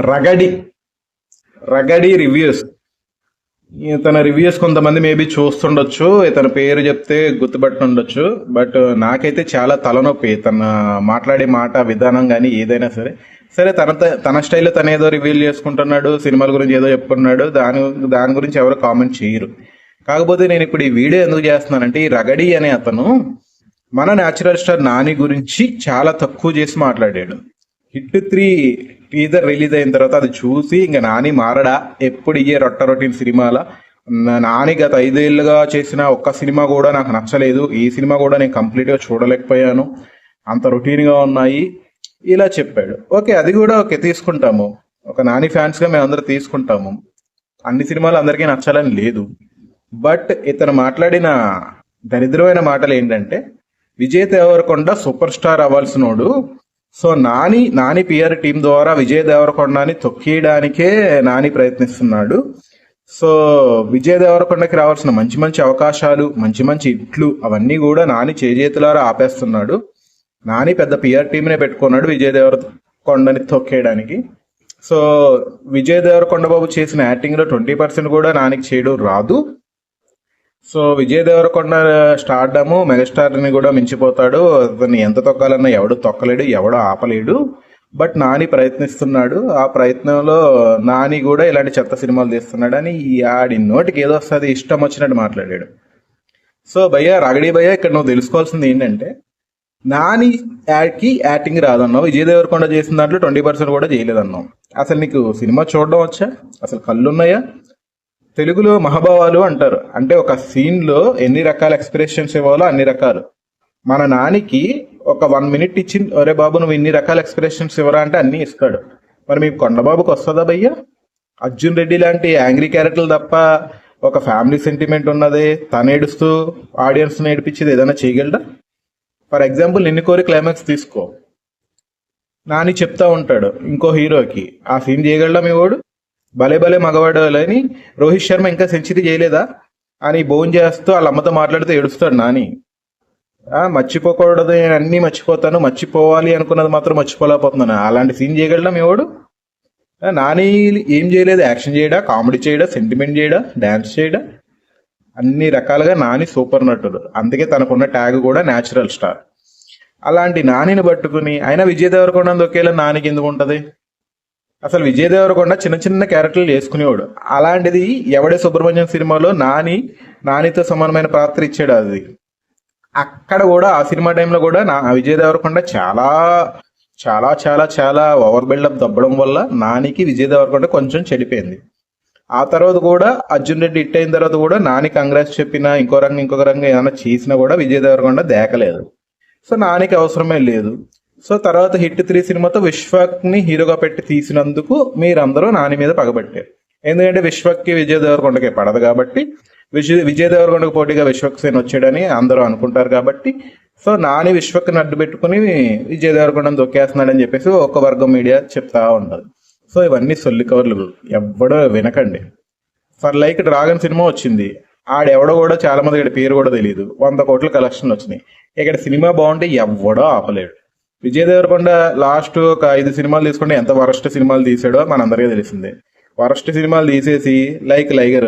రగడి రగడి రివ్యూస్ ఇతని రివ్యూస్ కొంతమంది మేబీ చూస్తుండొచ్చు ఇతని పేరు చెప్తే గుర్తుపట్టుండొచ్చు బట్ నాకైతే చాలా తలనొప్పి తన మాట్లాడే మాట విధానం కానీ ఏదైనా సరే. సరే తన తన స్టైల్లో తను ఏదో రివీల్ చేసుకుంటున్నాడు సినిమాల గురించి ఏదో చెప్పుకున్నాడు దాని దాని గురించి ఎవరు కామెంట్ చేయరు. కాకపోతే నేను ఇప్పుడు ఈ వీడియో ఎందుకు చేస్తున్నానంటే ఈ రగడి అనే అతను మన న్యాచురల్ స్టార్ నాని గురించి చాలా తక్కువ చేసి మాట్లాడాడు. హిట్ త్రీ టీజర్ రిలీజ్ అయిన తర్వాత అది చూసి ఇంకా నాని మారడా? ఎప్పుడు ఇయ్యే రొట్ట రొటీన్ సినిమాల? నాని గత ఐదేళ్ళుగా చేసిన ఒక్క సినిమా కూడా నాకు నచ్చలేదు. ఈ సినిమా కూడా నేను కంప్లీట్గా చూడలేకపోయాను. అంత రొటీన్గా ఉన్నాయి. ఇలా చెప్పాడు. ఓకే అది కూడా ఓకే తీసుకుంటాము. ఒక నాని ఫ్యాన్స్గా మేము అందరూ తీసుకుంటాము. అన్ని సినిమాలు అందరికీ నచ్చాలని లేదు. బట్ ఇతను మాట్లాడిన దరిద్రమైన మాటలు ఏంటంటే Vijay Deverakonda super star అవ్వాల్సినోడు so Nani Nani PR team ద్వారా విజయ్ దేవరకొండని తొక్కేయడానికే నాని ప్రయత్నిస్తున్నాడు. సో విజయ్ దేవరకొండకి రావాల్సిన మంచి మంచి అవకాశాలు మంచి మంచి ఇట్లు అవన్నీ కూడా నాని చేజేతులారా ఆపేస్తున్నాడు. నాని పెద్ద పిఆర్ టీంనే పెట్టుకున్నాడు విజయ్ దేవరకొండని తొక్కేయడానికి. సో విజయ్ దేవరకొండ బాబు చేసిన యాక్టింగ్లో ట్వంటీ పర్సెంట్ కూడా నానికి చేయడం రాదు. సో విజయ్ దేవరకొండ స్టార్డము మెగాస్టార్ని కూడా మించిపోతాడు. అతన్ని ఎంత తొక్కాలన్నా ఎవడు తొక్కలేడు ఎవడు ఆపలేడు. బట్ నాని ప్రయత్నిస్తున్నాడు. ఆ ప్రయత్నంలో నాని కూడా ఇలాంటి చెత్త సినిమాలు తీస్తున్నాడు అని ఈ ఆడి నోటికి ఏదో వస్తుంది ఇష్టం వచ్చినట్టు మాట్లాడాడు. సో భయ్య రగడి భయ్య ఇక్కడ నువ్వు తెలుసుకోవాల్సింది ఏంటంటే నాని యాడ్కి యాక్టింగ్ రాదన్నావు విజయ్ దేవరకొండ చేసిన దాంట్లో ట్వంటీ పర్సెంట్ కూడా చేయలేదన్నావు. అసలు నీకు సినిమా చూడడం వచ్చా? అసలు కళ్ళు ఉన్నాయా? తెలుగులో మహాభావాలు అంటారు. అంటే ఒక సీన్లో ఎన్ని రకాల ఎక్స్ప్రెషన్స్ ఇవ్వాలో అన్ని రకాలు. మన నానికి ఒక వన్ మినిట్ ఇచ్చి ఒరే బాబు నువ్వు ఇన్ని రకాల ఎక్స్ప్రెషన్స్ ఇవ్వరా? అంటే అన్ని ఇస్తాడు. మరి మీకు కొండబాబుకి వస్తుందా భయ్యా? అర్జున్ రెడ్డి లాంటి యాంగ్రీ క్యారెక్టర్లు తప్ప ఒక ఫ్యామిలీ సెంటిమెంట్ ఉన్నది తను ఏడుస్తూ ఆడియన్స్ నేర్పించేది ఏదైనా చేయగలడా? ఫర్ ఎగ్జాంపుల్ నిన్ను కోరి క్లైమాక్స్ తీసుకో. నాని చెప్తా ఉంటాడు ఇంకో హీరోకి ఆ సీన్ చేయగలడా మీ వాడు? భలే భలే మగవాడు రోహిత్ శర్మ ఇంకా సెంచరీ చేయలేదా? అని బోన్ చేస్తూ వాళ్ళ అమ్మతో మాట్లాడితే ఏడుస్తాడు నాని. మర్చిపోకూడదు నేను అన్ని మర్చిపోతాను మర్చిపోవాలి అనుకున్నది మాత్రం మర్చిపోలేకపోతున్నాను అలాంటి సీన్ చేయగలడం ఎవడు నాని ఏం చేయలేదు. యాక్షన్ చేయడా కామెడీ చేయడా సెంటిమెంట్ చేయడా డాన్స్ చేయడా? అన్ని రకాలుగా నాని సూపర్ నటుడు. అందుకే తనకున్న ట్యాగ్ కూడా న్యాచురల్ స్టార్. అలాంటి నానిని పట్టుకుని అయినా విజయ్ దేవరకొండ దొక్కేలా నానికి ఎందుకు ఉంటది? అసలు విజయ్ దేవరకొండ చిన్న చిన్న క్యారెక్టర్లు చేసుకునేవాడు అలాంటిది ఎవడే సుబ్రహ్మణ్యం సినిమాలో నాని నానితో సమానమైన పాత్ర ఇచ్చాడు అది. అక్కడ కూడా ఆ సినిమా టైంలో కూడా నా విజయ్ దేవరకొండ చాలా చాలా చాలా చాలా ఓవర్ బిల్డప్ దబ్బడం వల్ల నానికి విజయ్ దేవరకొండ కొంచెం చెడిపోయింది. ఆ తర్వాత కూడా అర్జున్ రెడ్డి హిట్ అయిన తర్వాత కూడా నాని కాంగ్రెస్ చెప్పినా ఇంకో రంగం ఇంకొక రంగం ఏమైనా చేసినా కూడా విజయ్ దేవరకొండ దేకలేదు. సో నానికి అవసరమే లేదు. సో తర్వాత హిట్ త్రీ సినిమాతో విశ్వక్ని హీరోగా పెట్టి తీసినందుకు మీరందరూ నాని మీద పగబట్టారు. ఎందుకంటే విశ్వక్కి విజయ్ దేవరకొండకి పడదు కాబట్టి విజయ్ విజయ్ దేవరకొండకు పోటీగా విశ్వక్ సేన్ వచ్చాడని అందరూ అనుకుంటారు కాబట్టి సో నాని విశ్వక్ని అడ్డు పెట్టుకుని విజయ్ దేవరకొండను దొక్కేస్తున్నాడని చెప్పేసి ఒక వర్గం మీడియా చెప్తా ఉంటుంది. సో ఇవన్నీ సొల్లి కవర్లు ఎవ్వడో వినకండి. ఫర్ లైక్ డ్రాగన్ సినిమా వచ్చింది. ఆడెవడో కూడా చాలా మంది ఇక్కడ పేరు కూడా తెలియదు వంద కోట్ల కలెక్షన్లు వచ్చినాయి. ఇక్కడ సినిమా బాగుంటే ఎవ్వడో ఆపలేడు. విజయ్ దేవరకొండ లాస్ట్ ఒక ఐదు సినిమాలు తీసుకుంటే ఎంత వరస్ట్ సినిమాలు తీసాడో మనందరికీ తెలిసిందే. వరస్ట్ సినిమాలు తీసేసి లైక్ లైగర్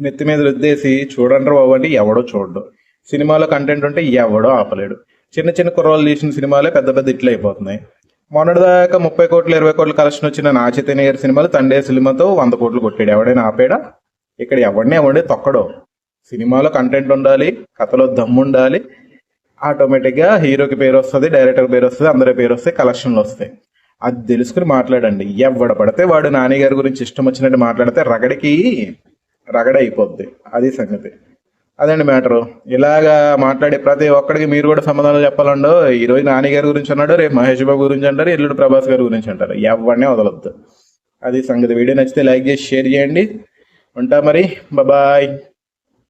నెత్తి మీద రుద్దేసి చూడండి బాబు అంటే ఎవడో చూడడు. సినిమాలో కంటెంట్ ఉంటే ఎవడో ఆపలేడు. చిన్న చిన్న కుర్రోళ్ళు తీసిన సినిమాలే పెద్ద పెద్ద ఇట్లు అయిపోతున్నాయి. మొన్నటిదాకా ముప్పై కోట్లు ఇరవై కోట్ల కలెక్షన్ వచ్చిన నా చైతన్య గారి సినిమాలు తండే సినిమాతో వంద కోట్లు కొట్టాడు. ఎవడైనా ఆపాడా? ఇక్కడ ఎవడిని ఎవడే తొక్కడో. సినిమాలో కంటెంట్ ఉండాలి కథలో దమ్ము ఉండాలి ఆటోమేటిక్గా హీరోకి పేరు వస్తుంది డైరెక్టర్ పేరు వస్తుంది అందరి పేరు వస్తాయి కలెక్షన్లు వస్తాయి. అది తెలుసుకుని మాట్లాడండి. ఎవడ పడితే వాడు నాని గారి గురించి ఇష్టం వచ్చినట్టు మాట్లాడితే రగడికి రగడ అయిపోద్ది అది సంగతి. అదండి మ్యాటరు? ఇలాగా మాట్లాడే ప్రతి ఒక్కడికి మీరు కూడా సమాధానాలు చెప్పాలండో ఈ రోజు నాని గారి గురించి అన్నాడు రేపు మహేష్ బాబు గురించి అంటారు ఎల్లుడు ప్రభాస్ గారి గురించి అంటారు. ఎవరినే వదలొద్దు. అది సంగతి. వీడియో నచ్చితే లైక్ చేసి షేర్ చేయండి. ఉంటా మరి. బాయ్